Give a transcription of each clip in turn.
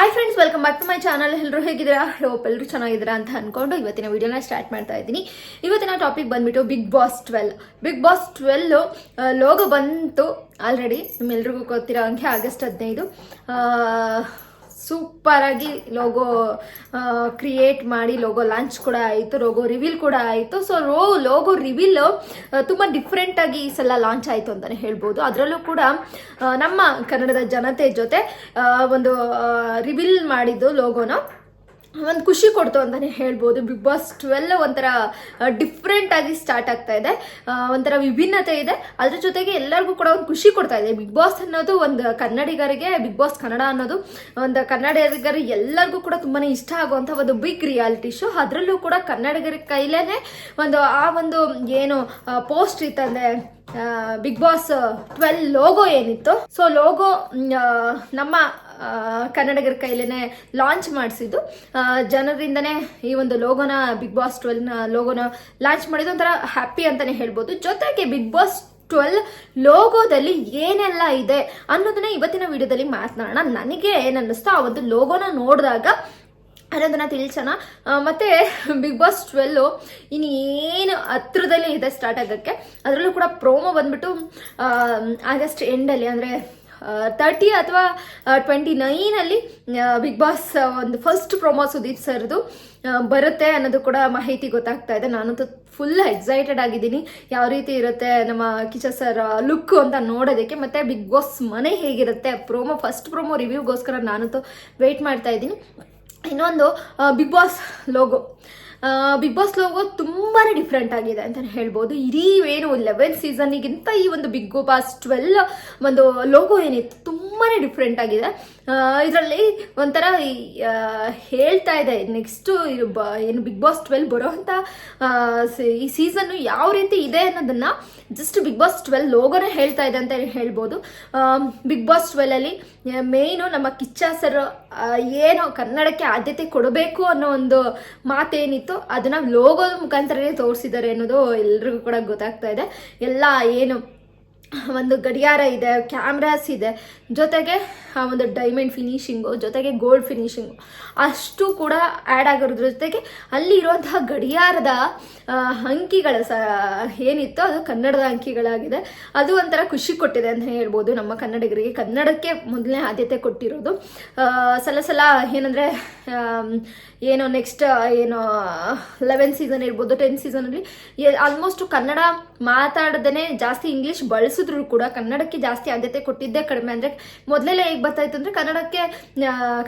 Hi friends welcome back to my channel ಎಲ್ಲರೂ ಹೇಗಿದ್ದೀರಾ? Hope ಎಲ್ಲರೂ ಚೆನ್ನಾಗಿದ್ದೀರಾ ಅಂತ ಅನ್ಕೊಂಡು ಇವತ್ತಿನ ವಿಡಿಯೋನ ಸ್ಟಾರ್ಟ್ ಮಾಡ್ತಾ ಇದ್ದೀನಿ. ಇವತ್ತಿನ ಟಾಪಿಕ್ ಬಂದ್ಬಿಟ್ಟು Bigg Boss twelve Bigg Boss twelve logo ಬಂತು ಆಲ್ರೆಡಿ ನಿಮ್ಮೆಲ್ರಿಗೂ ಗೊತ್ತಿರೋ ಹಂಗೆ ಆಗಸ್ಟ್ ಹದಿನೈದು. ಸೂಪರ್ ಆಗಿ ಲೋಗೋ ಕ್ರಿಯೇಟ್ ಮಾಡಿ ಲೋಗೋ ಲಾಂಚ್ ಕೂಡ ಆಯಿತು ಲೋಗೋ ರಿವೀಲ್ ಕೂಡ ಆಯಿತು. ಸೊ ರೋ ಲೋಗೋ ರಿವೀಲ್ ತುಂಬ ಡಿಫ್ರೆಂಟಾಗಿ ಈ ಸಲ ಲಾಂಚ್ ಆಯಿತು ಅಂತಲೇ ಹೇಳ್ಬೋದು. ಅದರಲ್ಲೂ ಕೂಡ ನಮ್ಮ ಕನ್ನಡದ ಜನತೆ ಜೊತೆ ಒಂದು ರಿವೀಲ್ ಮಾಡಿದ್ದು ಲೋಗೋನ ಒಂದು ಖುಷಿ ಕೊಡ್ತು ಅಂತಲೇ ಹೇಳ್ಬೋದು. ಬಿಗ್ ಬಾಸ್ ಟ್ವೆಲ್ ಒಂಥರ ಡಿಫ್ರೆಂಟ್ ಆಗಿ ಸ್ಟಾರ್ಟ್ ಆಗ್ತಾ ಇದೆ. ಒಂಥರ ವಿಭಿನ್ನತೆ ಇದೆ. ಅದ್ರ ಜೊತೆಗೆ ಎಲ್ಲರಿಗೂ ಕೂಡ ಒಂದು ಖುಷಿ ಕೊಡ್ತಾ ಇದೆ. ಬಿಗ್ ಬಾಸ್ ಅನ್ನೋದು ಒಂದು ಕನ್ನಡಿಗರಿಗೆ ಬಿಗ್ ಬಾಸ್ ಕನ್ನಡ ಅನ್ನೋದು ಒಂದು ಕನ್ನಡಿಗರಿಗೆ ಎಲ್ಲರಿಗೂ ಕೂಡ ತುಂಬಾ ಇಷ್ಟ ಆಗುವಂಥ ಒಂದು ಬಿಗ್ ರಿಯಾಲಿಟಿ ಶೋ ಅದರಲ್ಲೂ ಕೂಡ ಕನ್ನಡಿಗರ ಕೈಲೇನೆ ಒಂದು ಆ ಒಂದು ಏನು ಪೋಸ್ಟ್ ಇತ್ತಂದ್ರೆ ಬಿಗ್ ಬಾಸ್ ಟ್ವೆಲ್ ಲೋಗೋ ಏನಿತ್ತು? ಸೊ ಲೋಗೋ ನಮ್ಮ ಕನ್ನಡಿಗರ ಕೈಲೇನೆ ಲಾಂಚ್ ಮಾಡಿಸಿದ್ದು. ಜನರಿಂದನೇ ಈ ಒಂದು ಲೋಗೋನ ಬಿಗ್ ಬಾಸ್ ಟ್ವೆಲ್ನ ಲೋಗೋನ ಲಾಂಚ್ ಮಾಡಿದ್ದು ಒಂಥರ ಹ್ಯಾಪಿ ಅಂತಾನೆ ಹೇಳ್ಬೋದು. ಜೊತೆಗೆ ಬಿಗ್ ಬಾಸ್ ಟ್ವೆಲ್ ಲೋಗೋದಲ್ಲಿ ಏನೆಲ್ಲ ಇದೆ ಅನ್ನೋದನ್ನ ಇವತ್ತಿನ ವಿಡಿಯೋದಲ್ಲಿ ಮಾತನಾಡೋಣ. ನನಗೆ ಏನನ್ನಿಸ್ತು ಆ ಒಂದು ಲೋಗೋನ ನೋಡಿದಾಗ ಅನ್ನೋದನ್ನ ತಿಳಿಸೋಣ ಮತ್ತೆ ಬಿಗ್ ಬಾಸ್ ಟ್ವೆಲ್ಲು ಇನ್ನೇನು ಹತ್ರದಲ್ಲಿ ಇದೆ ಸ್ಟಾರ್ಟ್ ಆಗೋಕ್ಕೆ. ಅದರಲ್ಲೂ ಕೂಡ ಪ್ರೋಮೋ ಬಂದ್ಬಿಟ್ಟು ಆಗಸ್ಟ್ ಎಂಡಲ್ಲಿ ಅಂದರೆ ತರ್ಟಿ ಅಥವಾ ಟ್ವೆಂಟಿ ನೈನಲ್ಲಿ ಬಿಗ್ ಬಾಸ್ ಒಂದು ಫಸ್ಟ್ ಪ್ರೊಮೋ ಸುದೀಪ್ ಸರ್ದು ಬರುತ್ತೆ ಅನ್ನೋದು ಕೂಡ ಮಾಹಿತಿ ಗೊತ್ತಾಗ್ತಾ ಇದೆ. ನಾನಂತೂ ಫುಲ್ ಎಕ್ಸೈಟೆಡ್ ಆಗಿದ್ದೀನಿ. ಯಾವ ರೀತಿ ಇರುತ್ತೆ ನಮ್ಮ ಕಿಚ ಸರ್ ಲುಕ್ ಅಂತ ನೋಡೋದಕ್ಕೆ. ಮತ್ತೆ ಬಿಗ್ ಬಾಸ್ ಮನೆ ಹೇಗಿರುತ್ತೆ ಪ್ರೋಮೋ ಫಸ್ಟ್ ಪ್ರೋಮೋ ರಿವ್ಯೂಗೋಸ್ಕರ ನಾನಂತೂ ವೆಯ್ಟ್ ಮಾಡ್ತಾ ಇದ್ದೀನಿ. ಇನ್ನೊಂದು Bigg Boss logo Bigg Boss logo ತುಂಬಾ ಡಿಫ್ರೆಂಟ್ ಆಗಿದೆ ಅಂತ ಹೇಳ್ಬೋದು. ಇಡೀ ಏನು ಲೆವೆನ್ ಸೀಸನ್ಗಿಂತ ಈ ಒಂದು ಬಿಗ್ ಬಾಸ್ ಟ್ವೆಲ್ ಒಂದು ಲೋಗೋ ಏನಿತ್ತು ತುಂಬಾ ಡಿಫ್ರೆಂಟ್ ಆಗಿದೆ. ಇದರಲ್ಲಿ ಒಂಥರ ಹೇಳ್ತಾ ಇದೆ. ನೆಕ್ಸ್ಟು ಏನು ಬಿಗ್ ಬಾಸ್ ಟ್ವೆಲ್ ಬರೋವಂಥ ಈ ಸೀಸನ್ನು ಯಾವ ರೀತಿ ಇದೆ ಅನ್ನೋದನ್ನ ಜಸ್ಟ್ ಬಿಗ್ ಬಾಸ್ ಟ್ವೆಲ್ ಲೋಗೋನೇ ಹೇಳ್ತಾ ಇದೆ ಅಂತ ಹೇಳ್ಬೋದು. ಬಿಗ್ ಬಾಸ್ ಟ್ವೆಲ್ಲಲ್ಲಿ ಮೇಯ್ನು ನಮ್ಮ ಕಿಚ್ಚ ಸರ್ ಏನು ಕನ್ನಡಕ್ಕೆ ಆದ್ಯತೆ ಕೊಡಬೇಕು ಅನ್ನೋ ಒಂದು ಮಾತೇನಿತ್ತು ಅದನ್ನ ಲೋಗೋದ ಮುಖಾಂತರನೇ ತೋರಿಸಿದ್ದಾರೆ ಅನ್ನೋದು ಎಲ್ರಿಗೂ ಕೂಡ ಗೊತ್ತಾಗ್ತಾ ಇದೆ. ಎಲ್ಲ ಏನು ಒಂದು ಗಡಿಯಾರ ಇದೆ ಕ್ಯಾಮ್ರಾಸ್ ಇದೆ, ಜೊತೆಗೆ ಒಂದು ಡೈಮಂಡ್ ಫಿನಿಶಿಂಗು ಜೊತೆಗೆ ಗೋಲ್ಡ್ ಫಿನಿಶಿಂಗು ಅಷ್ಟು ಕೂಡ ಆ್ಯಡ್ ಆಗಿರೋದ್ರ ಜೊತೆಗೆ ಅಲ್ಲಿ ಇರೋಂತಹ ಗಡಿಯಾರದ ಅಂಕಿಗಳ ಸ, ಏನಿತ್ತು ಅದು ಕನ್ನಡದ ಅಂಕಿಗಳಾಗಿದೆ. ಅದು ಒಂಥರ ಖುಷಿ ಕೊಟ್ಟಿದೆ ಅಂತ ಹೇಳ್ಬೋದು ನಮ್ಮ ಕನ್ನಡಿಗರಿಗೆ. ಕನ್ನಡಕ್ಕೆ ಮೊದಲನೇ ಆದ್ಯತೆ ಕೊಟ್ಟಿರೋದು. ಸಲ ಸಲ ಏನಂದರೆ ಏನು ನೆಕ್ಸ್ಟ್ ಏನು ಲೆವೆನ್ ಸೀಸನ್ ಇರ್ಬೋದು ಟೆನ್ ಸೀಸನಲ್ಲಿ ಆಲ್ಮೋಸ್ಟ್ ಕನ್ನಡ ಮಾತಾಡದೇ ಜಾಸ್ತಿ ಇಂಗ್ಲೀಷ್ ಬಳಸಿದ್ರು ಕೂಡ ಕನ್ನಡಕ್ಕೆ ಜಾಸ್ತಿ ಆದ್ಯತೆ ಕೊಟ್ಟಿದ್ದೇ ಕಡಿಮೆ. ಅಂದರೆ ಮೊದಲೆಲ್ಲ ಹೇಗೆ ಬರ್ತಾ ಇತ್ತು ಅಂದರೆ ಕನ್ನಡಕ್ಕೆ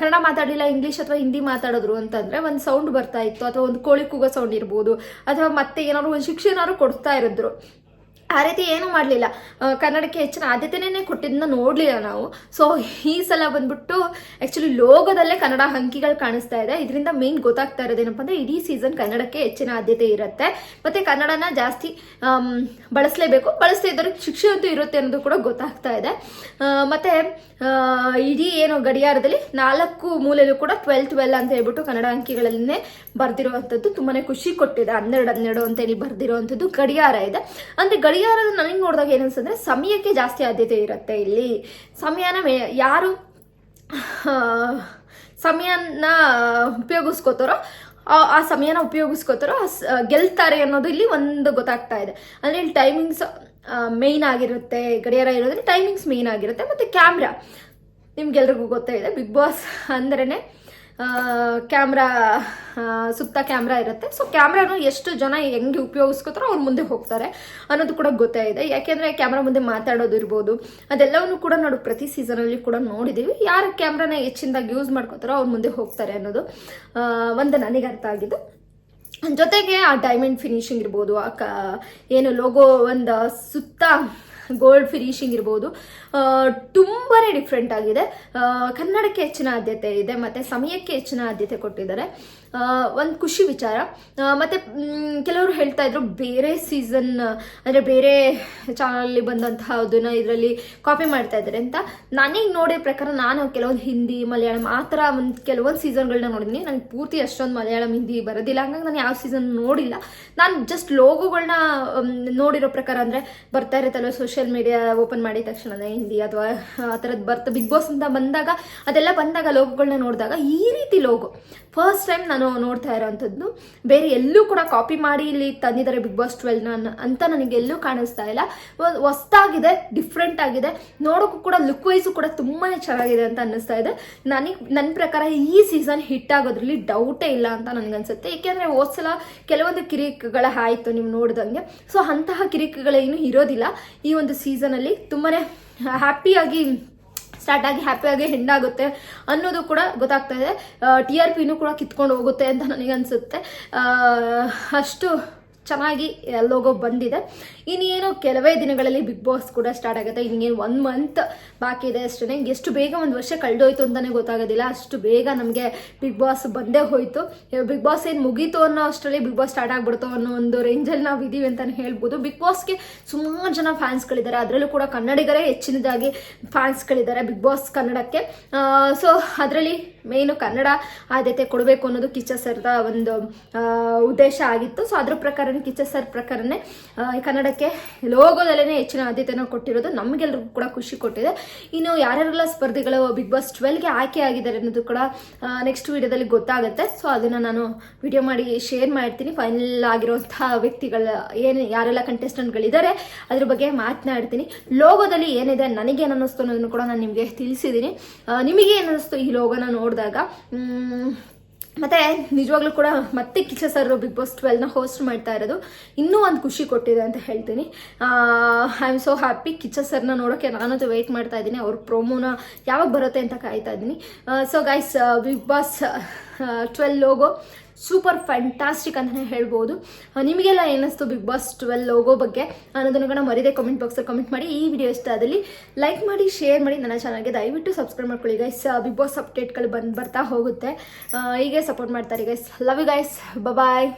ಕನ್ನಡ ಮಾತಾಡಲಿಲ್ಲ ಇಂಗ್ಲೀಷ್ ಅಥವಾ ಹಿಂದಿ ಮಾತಾಡಿದ್ರು ಅಂತಂದರೆ ಒಂದು ಸೌಂಡ್ ಬರ್ತಾ ಇತ್ತು, ಅಥವಾ ಒಂದು ಕೋಳಿ ಕೂಗೋ ಸೌಂಡ್ ಇರ್ಬೋದು, ಅಥವಾ ಮತ್ತೆ ಏನಾದ್ರು ಒಂದು ಶಿಕ್ಷೆ ಏನಾದ್ರು ಕೊಡ್ತಾ ಇರಿದ್ರು. ಆ ರೀತಿ ಏನೂ ಮಾಡಲಿಲ್ಲ. ಕನ್ನಡಕ್ಕೆ ಹೆಚ್ಚಿನ ಆದ್ಯತೆನೇ ಕೊಟ್ಟಿದ್ದನ್ನ ನೋಡಲಿಲ್ಲ ನಾವು. ಸೊ ಈ ಸಲ ಬಂದ್ಬಿಟ್ಟು ಆ್ಯಕ್ಚುಲಿ ಲೋಗದಲ್ಲೇ ಕನ್ನಡ ಅಂಕಿಗಳು ಕಾಣಿಸ್ತಾ ಇದೆ. ಇದರಿಂದ ಮೇನ್ ಗೊತ್ತಾಗ್ತಾ ಇರೋದೇನಪ್ಪ ಅಂದರೆ ಇಡೀ ಸೀಸನ್ ಕನ್ನಡಕ್ಕೆ ಹೆಚ್ಚಿನ ಆದ್ಯತೆ ಇರುತ್ತೆ. ಮತ್ತು ಕನ್ನಡನ ಜಾಸ್ತಿ ಬಳಸಲೇಬೇಕು. ಬಳಸ್ತಾ ಇದ್ದವ್ರಿಗೆ ಶಿಕ್ಷೆ ಅಂತೂ ಇರುತ್ತೆ ಅನ್ನೋದು ಕೂಡ ಗೊತ್ತಾಗ್ತಾ ಇದೆ. ಮತ್ತು ಇಡೀ ಏನು ಗಡಿಯಾರದಲ್ಲಿ ನಾಲ್ಕು ಮೂಲೆಯಲ್ಲೂ ಕೂಡ ಟ್ವೆಲ್ ಟ್ವೆಲ್ ಅಂತ ಹೇಳ್ಬಿಟ್ಟು ಕನ್ನಡ ಅಂಕಿಗಳಲ್ಲೇ ಬರ್ದಿರುವಂಥದ್ದು ತುಂಬಾ ಖುಷಿ ಕೊಟ್ಟಿದೆ. ಹನ್ನೆರಡು ಹನ್ನೆರಡು ಅಂತ ಹೇಳಿ ಬರ್ದಿರುವಂಥದ್ದು ಗಡಿಯಾರ ಇದೆ. ಅಂದರೆ ಅಂದ್ರೆ ಗಡಿಯಾರದ ನನಗೆ ನೋಡಿದಾಗ ಏನನ್ಸಂದ್ರೆ ಸಮಯಕ್ಕೆ ಜಾಸ್ತಿ ಆದ್ಯತೆ ಇರುತ್ತೆ ಇಲ್ಲಿ. ಸಮಯನ ಯಾರು ಸಮಯನ ಉಪಯೋಗಿಸ್ಕೋತಾರೋ, ಆ- ಸಮಯನ ಉಪಯೋಗಿಸ್ಕೋತಾರೋ ಗೆಲ್ತಾರೆ ಅನ್ನೋದು ಇಲ್ಲಿ ಒಂದು ಗೊತ್ತಾಗ್ತಾ ಇದೆ. ಅಂದ್ರೆ ಇಲ್ಲಿ ಟೈಮಿಂಗ್ಸ್ ಮೇಯ್ನ್ ಆಗಿರುತ್ತೆ, ಗಡಿಯಾರ ಇರೋದ್ರೆ ಟೈಮಿಂಗ್ಸ್ ಮೇಯ್ನ್ ಆಗಿರುತ್ತೆ, ಮತ್ತು ಕ್ಯಾಮ್ರಾ ನಿಮ್ಗೆಲ್ರಿಗೂ ಗೊತ್ತೇ ಇದೆ. ಬಿಗ್ ಬಾಸ್ ಅಂದ್ರೇ ಕ್ಯಾಮ್ರಾ ಸುತ್ತ ಕ್ಯಾಮ್ರಾ ಇರುತ್ತೆ. ಸೊ ಕ್ಯಾಮ್ರಾನು ಎಷ್ಟು ಜನ ಹೆಂಗೆ ಉಪಯೋಗಿಸ್ಕೋತಾರೋ ಅವ್ರ ಮುಂದೆ ಹೋಗ್ತಾರೆ ಅನ್ನೋದು ಕೂಡ ಗೊತ್ತೇ ಇದೆ. ಯಾಕೆಂದರೆ ಕ್ಯಾಮ್ರಾ ಮುಂದೆ ಮಾತಾಡೋದು ಇರ್ಬೋದು. ಅದೆಲ್ಲವನ್ನು ಕೂಡ ನಾವು ಪ್ರತಿ ಸೀಸನಲ್ಲಿ ಕೂಡ ನೋಡಿದ್ದೀವಿ ಯಾರು ಕ್ಯಾಮ್ರಾನ ಹೆಚ್ಚಿನದಾಗಿ ಯೂಸ್ ಮಾಡ್ಕೋತಾರೋ ಅವ್ರ ಮುಂದೆ ಹೋಗ್ತಾರೆ ಅನ್ನೋದು ಒಂದು ನನಗೆ ಅರ್ಥ ಆಗಿದ್ದು. ಜೊತೆಗೆ ಆ ಡೈಮಂಡ್ ಫಿನಿಶಿಂಗ್ ಇರ್ಬೋದು, ಆ ಕ, ಏನು ಲೋಗೋ ಒಂದು ಸುತ್ತ ಗೋಲ್ಡ್ ಫಿನಿಶಿಂಗ್ ಇರ್ಬೋದು. ತುಂಬಾ ಡಿಫ್ರೆಂಟ್ ಆಗಿದೆ. ಕನ್ನಡಕ್ಕೆ ಹೆಚ್ಚಿನ ಆದ್ಯತೆ ಇದೆ, ಮತ್ತು ಸಮಯಕ್ಕೆ ಹೆಚ್ಚಿನ ಆದ್ಯತೆ ಕೊಟ್ಟಿದ್ದಾರೆ. ಒಂದು ಖುಷಿ ವಿಚಾರ. ಮತ್ತು ಕೆಲವರು ಹೇಳ್ತಾ ಇದ್ರು ಬೇರೆ ಸೀಸನ್ ಅಂದರೆ ಬೇರೆ ಚಾನಲಲ್ಲಿ ಬಂದಂತಹದನ್ನ ಇದರಲ್ಲಿ ಕಾಪಿ ಮಾಡ್ತಾ ಇದ್ದಾರೆ ಅಂತ. ನನಗೆ ನೋಡಿದ ಪ್ರಕಾರ ನಾನು ಕೆಲವೊಂದು ಹಿಂದಿ, ಮಲಯಾಳಂ, ಆ ಥರ ಒಂದು ಕೆಲವೊಂದು ಸೀಸನ್ಗಳನ್ನ ನೋಡಿದ್ದೀನಿ ನನಗೆ ಪೂರ್ತಿ ಅಷ್ಟೊಂದು ಮಲಯಾಳಂ, ಹಿಂದಿ ಬರೋದಿಲ್ಲ. ಹಂಗಾಗಿ ನಾನು ಯಾವ ಸೀಸನ್ ನೋಡಿಲ್ಲ. ನಾನು ಜಸ್ಟ್ ಲೋಗೋಗಳನ್ನ ನೋಡಿರೋ ಪ್ರಕಾರ ಅಂದರೆ ಬರ್ತಾ ಇರುತ್ತಲ್ಲ ಸೋಷಿಯಲ್ ಮೀಡಿಯಾ ಓಪನ್ ಮಾಡಿದ ತಕ್ಷಣ ಹಿಂದಿ ಅಥವಾ, ಆ ಥರದ್ದು ಬರ್ತಾ ಬಿಗ್ ಬಾಸ್ ಅಂತ ಬಂದಾಗ, ಅದೆಲ್ಲ ಬಂದಾಗ ಲೋಗೋಗಳನ್ನ ನೋಡಿದಾಗ ಈ ರೀತಿ ಲೋಗೋ ಫಸ್ಟ್ ಟೈಮ್ ನಾನು ನೋಡ್ತಾ ಇರೋವಂಥದ್ದು ಬೇರೆ ಎಲ್ಲೂ ಕೂಡ ಕಾಪಿ ಮಾಡಿ ಇಲ್ಲಿ ತಂದಿದ್ದಾರೆ ಬಿಗ್ ಬಾಸ್ ಟ್ವೆಲ್ನ ಅಂತ ನನಗೆ ಎಲ್ಲೂ ಕಾಣಿಸ್ತಾ ಇಲ್ಲ. ಹೊಸ್ತಾಗಿದೆ ಡಿಫ್ರೆಂಟ್ ಆಗಿದೆ. ನೋಡೋಕ್ಕೂ ಕೂಡ ಲುಕ್ ವೈಸು ಕೂಡ ತುಂಬಾ ಚೆನ್ನಾಗಿದೆ ಅಂತ ಅನ್ನಿಸ್ತಾ ಇದೆ. ನನಗೆ ನನ್ನ ಪ್ರಕಾರ ಈ ಸೀಸನ್ ಹಿಟ್ ಆಗೋದ್ರಲ್ಲಿ ಡೌಟೇ ಇಲ್ಲ ಅಂತ ನನಗನ್ಸುತ್ತೆ ಏಕೆಂದರೆ ಹೋದ್ಸಲ ಕೆಲವೊಂದು ಕಿರಿಕಗಳ ಆಯಿತು ನೀವು ನೋಡಿದಂಗೆ. ಸೊ ಅಂತಹ ಕಿರಿಕಗಳೇನು ಇರೋದಿಲ್ಲ ಈ ಒಂದು ಸೀಸನಲ್ಲಿ ತುಂಬಾ ಹ್ಯಾಪಿಯಾಗಿ ಸ್ಟಾರ್ಟ್ ಆಗಿ ಹ್ಯಾಪಿಯಾಗಿ ಹೆಂಡಾಗುತ್ತೆ ಅನ್ನೋದು ಕೂಡ ಗೊತ್ತಾಗ್ತಾ ಇದೆ. ಟಿ ಆರ್ ಪಿನೂ ಕೂಡ ಕಿತ್ಕೊಂಡು ಹೋಗುತ್ತೆ ಅಂತ ನನಗೆ ಅನಿಸುತ್ತೆ ಅಷ್ಟು ಚೆನ್ನಾಗಿ ಲೋಗೋ ಬಂದಿದೆ. ಇನ್ನೇನು, ಕೆಲವೇ ದಿನಗಳಲ್ಲಿ ಬಿಗ್ ಬಾಸ್ ಕೂಡ ಸ್ಟಾರ್ಟ್ ಆಗುತ್ತೆ. ಇನ್ನೇನು ಒನ್ ಮಂತ್ ಬಾಕಿ ಇದೆ ಅಷ್ಟೇ ಎಷ್ಟು ಬೇಗ ಒಂದು ವರ್ಷ ಕಳೆದೋಯ್ತು ಅಂತಲೇ ಗೊತ್ತಾಗೋದಿಲ್ಲ. ಅಷ್ಟು ಬೇಗ ನಮಗೆ ಬಿಗ್ ಬಾಸ್ ಬಂದೇ ಹೋಯಿತು. ಬಿಗ್ ಬಾಸ್ ಏನು ಮುಗೀತು ಅನ್ನೋ ಅಷ್ಟರಲ್ಲಿ ಬಿಗ್ ಬಾಸ್ ಸ್ಟಾರ್ಟ್ ಆಗ್ಬಿಡ್ತು ಅನ್ನೋ ಒಂದು ರೇಂಜಲ್ಲಿ ನಾವು ಇದ್ದೀವಿ ಅಂತಲೇ ಹೇಳ್ಬೋದು. ಬಿಗ್ ಬಾಸ್ಗೆ ಸುಮಾರು ಜನ ಫ್ಯಾನ್ಸ್ಗಳಿದ್ದಾರೆ ಅದರಲ್ಲೂ ಕೂಡ ಕನ್ನಡಿಗರೇ ಹೆಚ್ಚಿನದಾಗಿ ಫ್ಯಾನ್ಸ್ಗಳಿದ್ದಾರೆ ಬಿಗ್ ಬಾಸ್ ಕನ್ನಡಕ್ಕೆ. ಸೊ ಅದರಲ್ಲಿ ಮೇಯ್ನು ಕನ್ನಡ ಆದ್ಯತೆ ಕೊಡಬೇಕು ಅನ್ನೋದು ಕಿಚ್ಚ ಸರ್ದ ಒಂದು ಉದ್ದೇಶ ಆಗಿತ್ತು. ಸೊ ಅದ್ರ ಪ್ರಕಾರನೇ ಕಿಚ್ಚ ಸರ್ ಪ್ರಕಾರನೇ ಕನ್ನಡಕ್ಕೆ ಲೋಗೋದಲ್ಲೇ ಹೆಚ್ಚಿನ ಆದ್ಯತೆಯನ್ನು ಕೊಟ್ಟಿರೋದು ನಮಗೆಲ್ಲರಿಗೂ ಕೂಡ ಖುಷಿ ಕೊಟ್ಟಿದೆ. ಇನ್ನು ಯಾರ್ಯಾರೆಲ್ಲ ಸ್ಪರ್ಧಿಗಳು ಬಿಗ್ ಬಾಸ್ ಟ್ವೆಲ್ಗೆ ಆಯ್ಕೆ ಆಗಿದ್ದಾರೆ ಅನ್ನೋದು ಕೂಡ ನೆಕ್ಸ್ಟ್ ವಿಡಿಯೋದಲ್ಲಿ ಗೊತ್ತಾಗುತ್ತೆ. ಸೊ ಅದನ್ನು ನಾನು ವಿಡಿಯೋ ಮಾಡಿ ಶೇರ್ ಮಾಡ್ತೀನಿ. ಫೈನಲ್ ಆಗಿರುವಂತಹ ವ್ಯಕ್ತಿಗಳ, ಏನು, ಯಾರೆಲ್ಲ ಕಂಟೆಸ್ಟೆಂಟ್ಗಳಿದ್ದಾರೆ ಅದ್ರ ಬಗ್ಗೆ ಮಾತನಾಡ್ತೀನಿ. ಲೋಗೋದಲ್ಲಿ ಏನಿದೆ ನನಗೇನು ಅನ್ನಿಸ್ತು ಅನ್ನೋದನ್ನು ಕೂಡ ನಾನು ನಿಮಗೆ ತಿಳಿಸಿದ್ದೀನಿ. ನಿಮಗೆ ಏನು ಅನ್ನಿಸ್ತು ಈ ಲೋಗೋನ ನೋಡಿದಾಗ? ಮತ್ತೆ ನಿಜವಾಗ್ಲೂ ಕೂಡ ಮತ್ತೆ Kichcha sir big boss twelve host ಮಾಡ್ತಾ ಇರೋದು. ಇನ್ನೂ ಒಂದು ಖುಷಿ ಕೊಟ್ಟಿದೆ ಅಂತ ಹೇಳ್ತೀನಿ. I am so happy Kichcha ಸರ್ನ ನೋಡೋಕ್ಕೆ ನಾನಂತೂ ವೆಯ್ಟ್ ಮಾಡ್ತಾ ಇದ್ದೀನಿ. ಅವ್ರ ಪ್ರೊಮೋನ ಯಾವಾಗ ಬರುತ್ತೆ ಅಂತ ಕಾಯ್ತಾ ಇದ್ದೀನಿ. So guys big boss twelve logo super fantastic ಅಂತಲೇ ಹೇಳ್ಬೋದು. ನಿಮಗೆಲ್ಲ ಏನಿಸ್ತು ಬಿಗ್ ಬಾಸ್ ಟ್ವೆಲ್ ಲೋಗೋ ಬಗ್ಗೆ ಅನ್ನೋದನ್ನು ಕೂಡ ಮರಿದೆ ಕಮೆಂಟ್ ಬಾಕ್ಸಲ್ಲಿ ಕಮೆಂಟ್ ಮಾಡಿ. ಈ ವಿಡಿಯೋ ಇಷ್ಟ ಆದಲ್ಲಿ ಲೈಕ್ ಮಾಡಿ ಶೇರ್ ಮಾಡಿ ನನ್ನ ಚಾನಲ್ಗೆ ದಯವಿಟ್ಟು ಸಬ್ಸ್ಕ್ರೈಬ್ ಮಾಡ್ಕೊಳ್ಳಿ ಗೈಸ್ ಬಿಗ್ ಬಾಸ್ ಅಪ್ಡೇಟ್ಗಳು ಬಂದು ಬರ್ತಾ ಹೋಗುತ್ತೆ. ಹೀಗೆ ಸಪೋರ್ಟ್ ಮಾಡ್ತಾರೆ guys love you guys bye